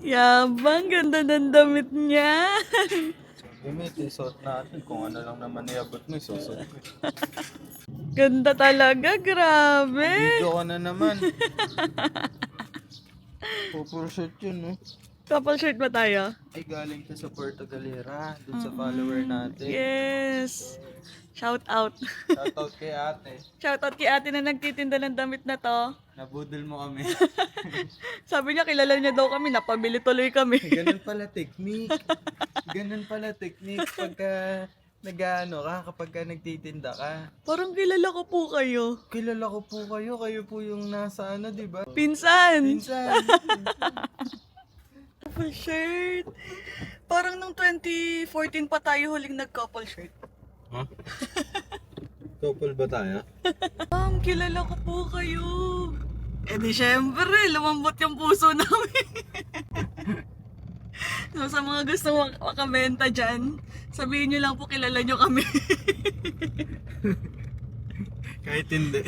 Yabang, ganda ng damit niya. Gamit, isuot natin. Kung ano lang naman iabot mo, isusot ko. Ganda talaga, grabe. Video ka na naman. Pupuro shirt yun, no? Couple shirt ba tayo? Ay, galing to sa Puerto Galera. Dun sa follower natin. Yes. Shout out. Shoutout kay ate. Shout out kay ate na nagtitinda ng damit na to. Nabudol mo kami. Sabi niya, kilala niya daw kami, napabili tuloy kami. Ganun pala technique. Ganun pala technique pagka nag-ano ka, kapag ka nagtitinda ka. Parang kilala ko po kayo. Kilala ko po kayo, kayo po yung nasa ano, di ba? Pinsan. Minsan. Couple shirt. Parang nung 2014 pa tayo huling nag-couple shirt. Ha? Couple ba tayo? Ma'am, kilala ko po kayo. Eh di syempre, lumambot yung puso namin. so sa mga gusto mak- makabenta dyan, sabihin nyo lang po kilala nyo kami. Kahit hindi.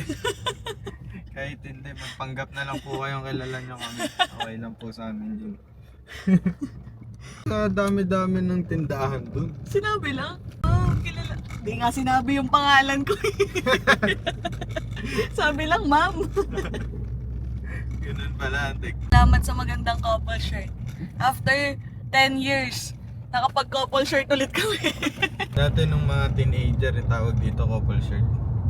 Kahit hindi, magpanggap na lang po kayong kilala nyo kami. Okay lang po sa amin yun. Sa dami-dami ng tindahan dun. Sinabi lang. Oh, kilala. Di nga sinabi yung pangalan ko. eh. Sabi lang, ma'am. Ganun pala, tek. Salamat sa magandang couple shirt. After 10 years, nakapag-couple shirt ulit kami. Dati nung mga teenager, yung tawag dito couple shirt.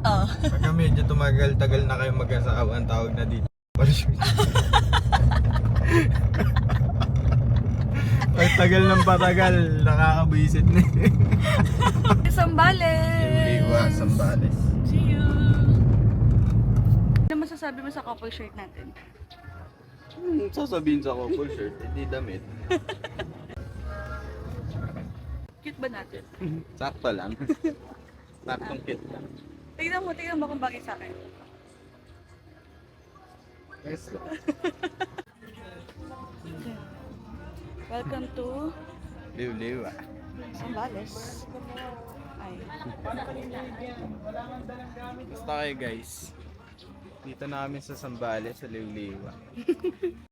oh. Pagka medyo tumagal-tagal na kayo mag-asawa, ang tawag na dito couple shirt. Pag tagal ng patagal, nakakabwisit na eh. Sambales! Iwa, Sambales. See you! Ano masasabi mo sa couple shirt natin? Hmm, sasabihin sa couple shirt, hindi damit. Cute ba natin? Sakto lang. Saktong kit lang. Tingnan mo, tingnan mo kung bagay sa akin. Yes, Welcome to Liw-liw ah. Sambales. Ay. Basta kayo guys. Dito na kami sa Sambales, sa Liw-liw ah.